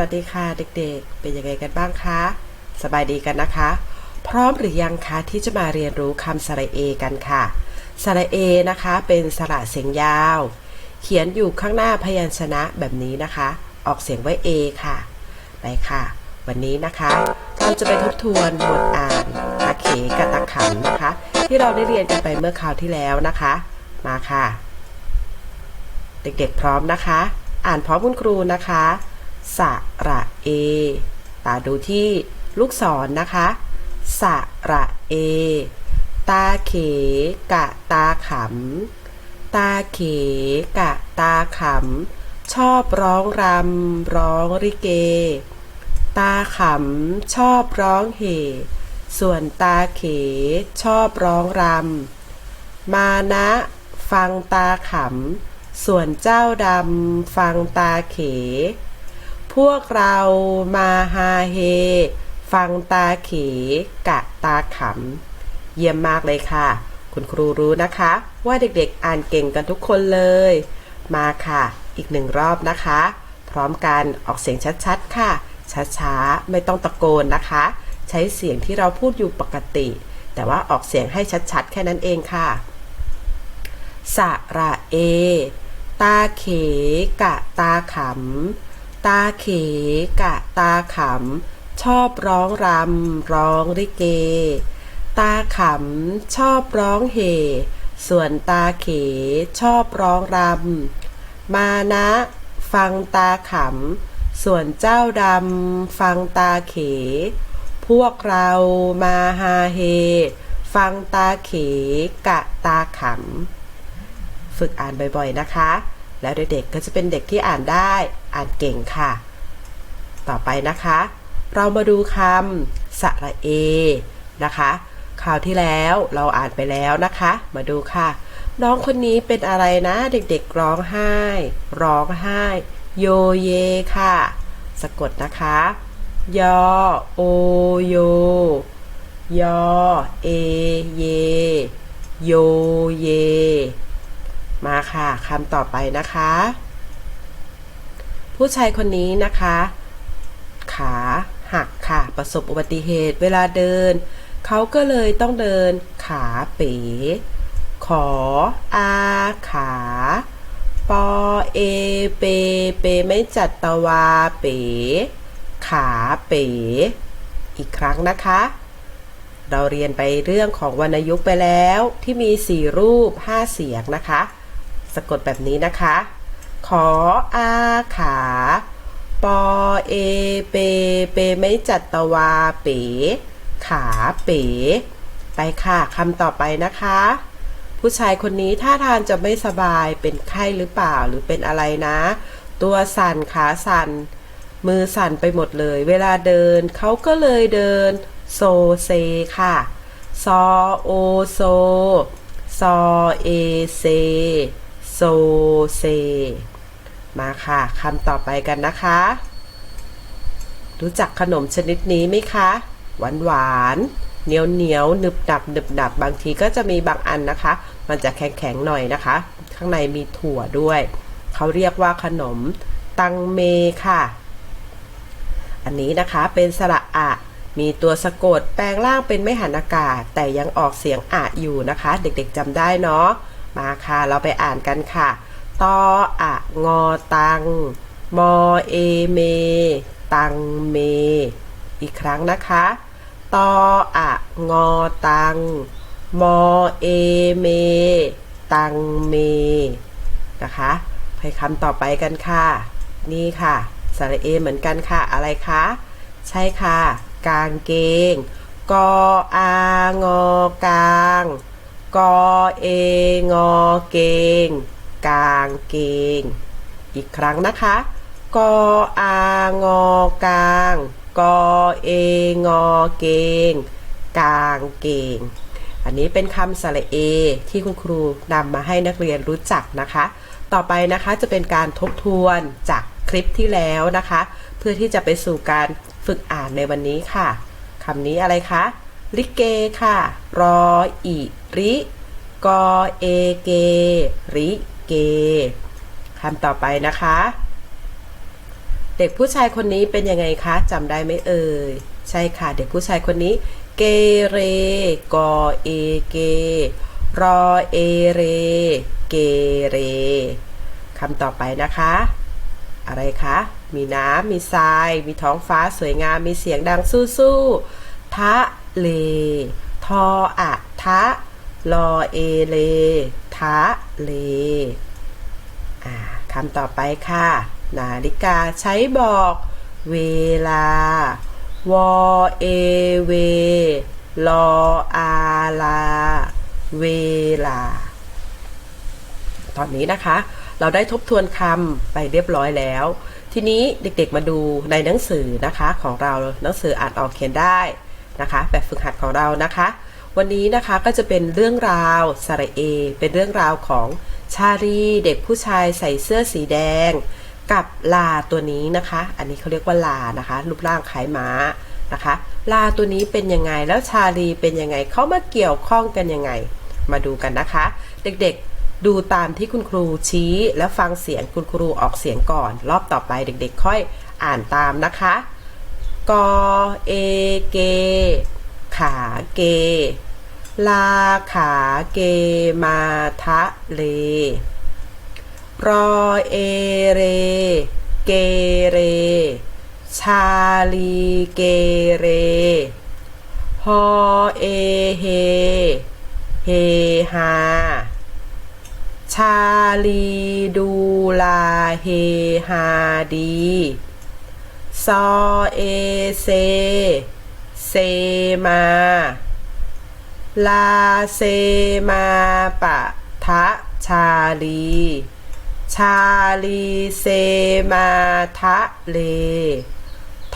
วัสดีค่ะเด็กๆ เป็นยังไงกันบ้างคะ สบายดีกันนะคะ พร้อมหรือยังคะที่จะมาเรียนรู้คำสระเอกันค่ะ สระเอนะคะเป็นสระเสียงยาว เขียนอยู่ข้างหน้าพยัญชนะแบบนี้นะคะ ออกเสียงไว่าเอค่ะไปค่ะ วันนี้นะคะเราจะไปทบทวนบทอ่านตะเขกับตะขันนะคะ ที่เราได้เรียนกันไปเมื่อคราวที่แล้วนะคะ มาค่ะ เด็กๆพร้อมนะคะ อ่านพร้อมคุณครูนะคะ สระเอตาดูที่ลูกศรนนะคะ สระเอ ตาเขกะตาขำ ตาเขกะตาขำ ชอบร้องรำร้องริเก ตาขำชอบร้องเฮส่วนตาเขชอบร้องรำ มานะฟังตาขำ ส่วนเจ้าดำฟังตาเข พวกเรามาฮาเฮ ฟังตาเขกะตาขำ เยี่ยมมากเลยค่ะ คุณครูรู้นะคะ ว่าเด็กๆอ่านเก่งกันทุกคนเลย มาค่ะ อีกหนึ่งรอบนะคะ พร้อมกันออกเสียงชัดๆค่ะ ช้าๆ ไม่ต้องตะโกนนะคะ ใช้เสียงที่เราพูดอยู่ปกติ แต่ว่าออกเสียงให้ชัดๆ แค่นั้นเองค่ะสระเอ ตาเขกะตาขำ ตาเข กะตาขำ ชอบร้องรำร้องริเก ตาขำ ชอบร้องเฮส่วนตาเข ชอบร้องรำ มานะ ฟังตาขำ ส่วนเจ้าดำ ฟังตาเข พวกเรามาฮาเฮ ฟังตาเข กะตาขำ ฝึกอ่านบ่อยๆนะคะ แล้วเด็กๆก็จะเป็นเด็กที่อ่านได้ อ่านเก่งค่ะ ต่อไปนะคะ เรามาดูคำสระเอนะคะคราวที่แล้วเราอ่านไปแล้วนะคะ มาดูค่ะ น้องคนนี้เป็นอะไรนะ เด็กๆร้องไห้ ร้องไห้ โยเยค่ะ สะกดนะคะ ยอโอโยยอเอเย โยเย มาค่ะคำต่อไปนะคะ ผู้ชายคนนี้นะคะ ขาหักค่ะ ประสบอุบัติเหตุเวลาเดิน เขาก็เลยต้องเดินขาเป๋ ขออาขา ปอเอเป เปไม่จัดตะวาเป๋ ขาเป๋ อีกครั้งนะคะ เราเรียนไปเรื่องของวรรณยุกต์ไปแล้วที่มีสี่รูปห้าเสียงนะคะ สะกดแบบนี้นะคะ ขออาขา ปอเอเป เปไม่จัตวาเป๋ ขาเป๋ ไปค่ะคำต่อไปนะคะ ผู้ชายคนนี้ท่าทางจะไม่สบายเป็นไข้หรือเปล่าหรือเป็นอะไรนะ ตัวสั่นขาสั่น มือสั่นไปหมดเลย เวลาเดินเขาก็เลยเดิน โซเซค่ะ ซอโอโซ ซอเอเซ โซเซ มาค่ะคำต่อไปกันนะคะ รู้จักขนมชนิดนี้ไหมคะ หวานหวานเหนียวเหนียวหนึบหนับหนึบหนับบางทีก็จะมีบางอันนะคะ มันจะแข็งแข็งหน่อยนะคะ ข้างในมีถั่วด้วย เขาเรียกว่าขนมตังเมค่ะ อันนี้นะคะเป็นสระอะ มีตัวสะกดแปลงร่างเป็นไม่หันอากาศ แต่ยังออกเสียงอะอยู่นะคะ เด็กๆจำได้เนาะมาค่ะ เราไปอ่านกันค่ะ ตออะงอตัง มอเอเม ตังเม อีกครั้งนะคะ ตออะงอตัง มอเอเม ตังเม นะคะ ไปคำต่อไปกันค่ะ นี่ค่ะ สระเอเหมือนกันค่ะ อะไรคะ ใช่ค่ะ กางเกง กออางอกาง กอเองอเกง กางเกง อีกครั้งนะคะ กออางอกาง กอเองอเกง กางเกง อันนี้เป็นคำสระเอ ที่คุณครูนำมาให้นักเรียนรู้จักนะคะ ต่อไปนะคะจะเป็นการทบทวนจากคลิปที่แล้วนะคะ เพื่อที่จะไปสู่การฝึกอ่านในวันนี้ค่ะคำนี้อะไรคะลิเกค่ะ รออีริ กอเอเกริ เกคำต่อไปนะคะ เด็กผู้ชายคนนี้เป็นยังไงคะจำได้ไหมเอ่ย ใช่ค่ะ เด็กผู้ชายคนนี้ เกเร กอเอเก รอเอเร เกเรคำต่อไปนะคะ อะไรคะ มีน้ำ มีทราย มีท้องฟ้าสวยงาม มีเสียงดังสู้ๆทะเล ทออะทะลอเอเล ทะเล่คำต่อไปค่ะ นาฬิกาใช้บอกเวลาวอเอเวลออาลา เวลา ตอนนี้นะคะ เราได้ทบทวนคำไปเรียบร้อยแล้ว ทีนี้เด็กๆมาดูในหนังสือนะคะของเราหนังสืออ่านออกเขียนได้นะคะ แบบฝึกหัดของเรานะคะ วันนี้นะคะก็จะเป็นเรื่องราวสระเอ เป็นเรื่องราวของชาลีเด็กผู้ชายใส่เสื้อสีแดง กับลาตัวนี้นะคะ อันนี้เขาเรียกว่าลานะคะ รูปร่างคล้ายม้านะคะ ลาตัวนี้เป็นยังไงแล้วชาลีเป็นยังไงเขามาเกี่ยวข้องกันยังไง มาดูกันนะคะ เด็กๆดูตามที่คุณครูชี้แล้วฟังเสียงคุณครูออกเสียงก่อน รอบต่อไปเด็กๆ ค่อยอ่านตามนะคะกอเอเก ขาเก ลาขาเกมาทะเล รอเอเร เกเร ชาลีเกเร ฮอเอเฮ เฮฮา ชาลีดูลาเฮฮาดี ซอเอเซ เซมา ลาเซมาปะทะชาลี ชาลีเซมาทะเล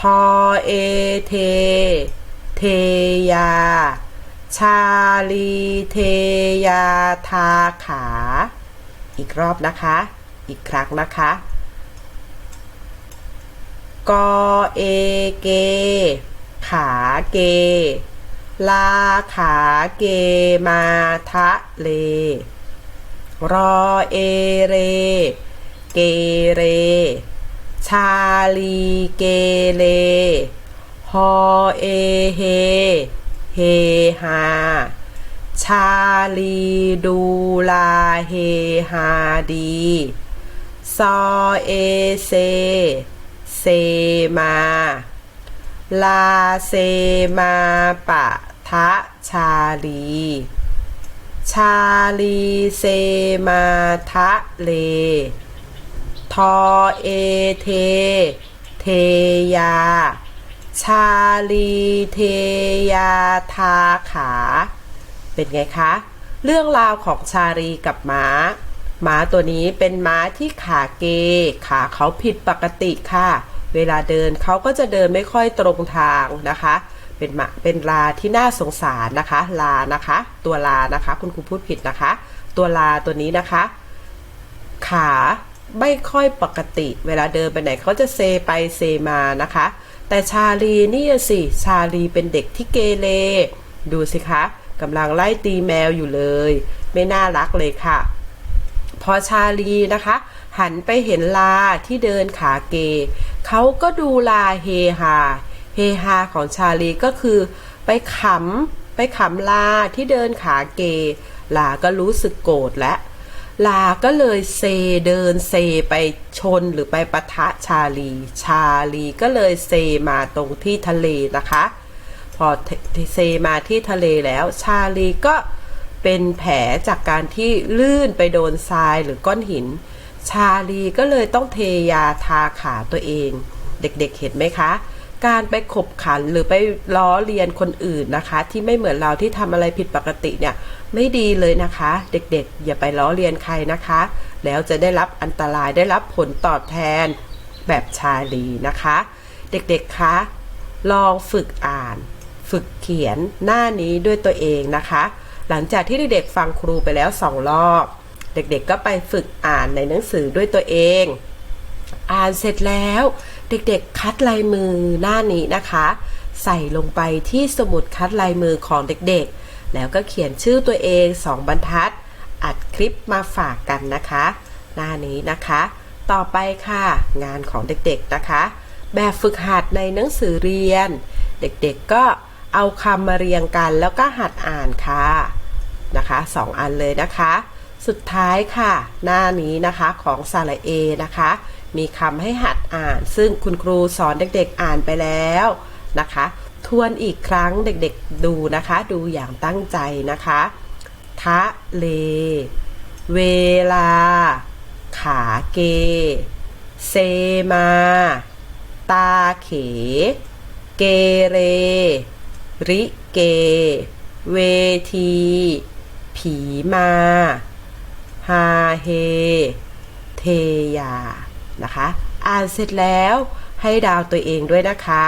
ทอเอเท เทยา ชาลีเทยาทาขา อีกรอบนะคะ อีกครั้งนะคะ กอเอเก ขาเก ลาขาเกมาทะเล รอเอเร เกเร ชาลีเกเล ฮอเอเฮ เฮฮา ชาลีดูลาเฮฮาดี ซอเอเซ เซมา ลาเซมาปะ ทะชาลี ชาลีเซมาทะเล ทอเอเท เทยา ชาลีเทยาทาขา เป็นไงคะ เรื่องราวของชาลีกับม้าม้าตัวนี้เป็นม้าที่ขาเก ขาเขาผิดปกติค่ะ เวลาเดินเขาก็จะเดินไม่ค่อยตรงทางนะคะ เป็นมะเป็นลาที่น่าสงสารนะคะ ลานะคะ ตัวลานะคะ คุณครูพูดผิดนะคะ ตัวลาตัวนี้นะคะ ขาไม่ค่อยปกติ เวลาเดินไปไหนเขาจะเซไปเซมานะคะ แต่ชาลีนี่สิ ชาลีเป็นเด็กที่เกเรดูสิคะกำลังไล่ตีแมวอยู่เลย ไม่น่ารักเลยค่ะ พอชาลีนะคะ หันไปเห็นลาที่เดินขาเก เขาก็ดูลาเฮฮา เฮฮาของชาลีก็คือ ไปขำไปขำลาที่เดินขาเก ลาก็รู้สึกโกรธและ ลาก็เลยเซเดินเซไปชนหรือไปปะทะชาลี ชาลีก็เลยเซมาตรงที่ทะเลนะคะ พอเซมาที่ทะเลแล้ว ชาลีก็เป็นแผลจากการที่ลื่นไปโดนทรายหรือก้อนหิน ชาลีก็เลยต้องเทยาทาขาตัวเอง เด็กๆเห็นไหมคะ การไปขบขันหรือไปล้อเลียนคนอื่นนะคะ ที่ไม่เหมือนเราที่ทำอะไรผิดปกติเนี่ยไม่ดีเลยนะคะ เด็กๆ อย่าไปล้อเลียนใครนะคะ แล้วจะได้รับอันตรายได้รับผลตอบแทนแบบชาลีนะคะ เด็กๆคะลองฝึกอ่าน ฝึกเขียนหน้านี้ด้วยตัวเองนะคะ หลังจากที่เด็กๆฟังครูไปแล้วสองรอบ เด็กๆก็ไปฝึกอ่านในหนังสือด้วยตัวเอง อ่านเสร็จแล้ว เด็กๆ คัดลายมือหน้านี้นะคะ ใส่ลงไปที่สมุดคัดลายมือของเด็กๆ แล้วก็เขียนชื่อตัวเองสองบรรทัด อัดคลิปมาฝากกันนะคะ หน้านี้นะคะ ต่อไปค่ะ งานของเด็กๆนะคะ แบบฝึกหัดในหนังสือเรียน เด็กๆก็เอาคำมาเรียงกันแล้วก็หัดอ่านค่ะนะคะสองอันเลยนะคะ สุดท้ายค่ะ หน้านี้นะคะของสาระเอนะคะ มีคำให้หัดอ่าน ซึ่งคุณครูสอนเด็กๆอ่านไปแล้วนะคะ ทวนอีกครั้งเด็กๆดูนะคะ ดูอย่างตั้งใจนะคะ ทะเล เวลา ขาเก เซมา ตาเข เกเร ริเก เวที ผีมา ฮาเฮ เทยา นะคะ อ่านเสร็จแล้วให้ดาวตัวเองด้วยนะคะ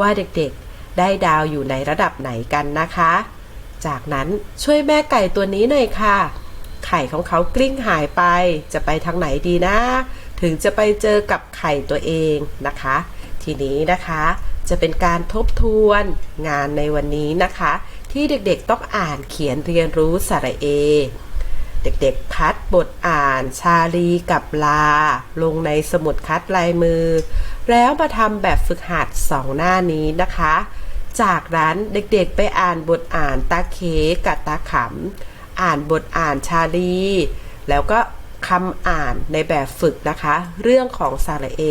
ว่าเด็กๆได้ดาวอยู่ในระดับไหนกันนะคะ จากนั้นช่วยแม่ไก่ตัวนี้หน่อยค่ะ ไข่ของเขากลิ้งหายไป จะไปทางไหนดีนะ ถึงจะไปเจอกับไข่ตัวเองนะคะ ทีนี้นะคะจะเป็นการทบทวนงานในวันนี้นะคะ ที่เด็กๆต้องอ่านเขียนเรียนรู้สระเอ เด็กๆ คัดบทอ่าน ชาลีกับลา ลงในสมุดคัดลายมือ แล้วมาทำแบบฝึกหัดสองหน้านี้นะคะ จากนั้นเด็กๆไปอ่านบทอ่านตาเคกับตาขำอ่านบทอ่านชาลี แล้วก็คำอ่านในแบบฝึกนะคะ เรื่องของสาระเอ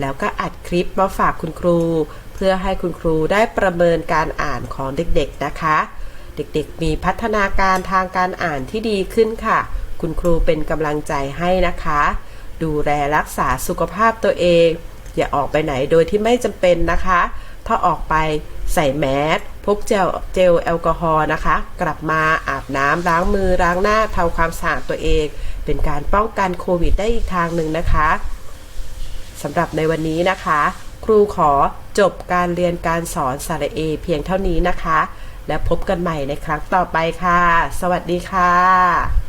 แล้วก็อัดคลิปมาฝากคุณครู เพื่อให้คุณครูได้ประเมินการอ่านของเด็กๆนะคะ เด็กๆ มีพัฒนาการทางการอ่านที่ดีขึ้นค่ะ คุณครูเป็นกำลังใจให้นะคะ ดูแลรักษาสุขภาพตัวเอง อย่าออกไปไหนโดยที่ไม่จำเป็นนะคะ ถ้าออกไปใส่แมสพกเจลเจลแอลกอฮอล์นะคะ กลับมาอาบน้ำล้างมือล้างหน้าทำความสะอาดตัวเอง เป็นการป้องกันโควิดได้อีกทางหนึ่งนะคะสำหรับในวันนี้นะคะ ครูขอจบการเรียนการสอนสาระเอเพียงเท่านี้นะคะ และพบกันใหม่ในครั้งต่อไปค่ะ สวัสดีค่ะ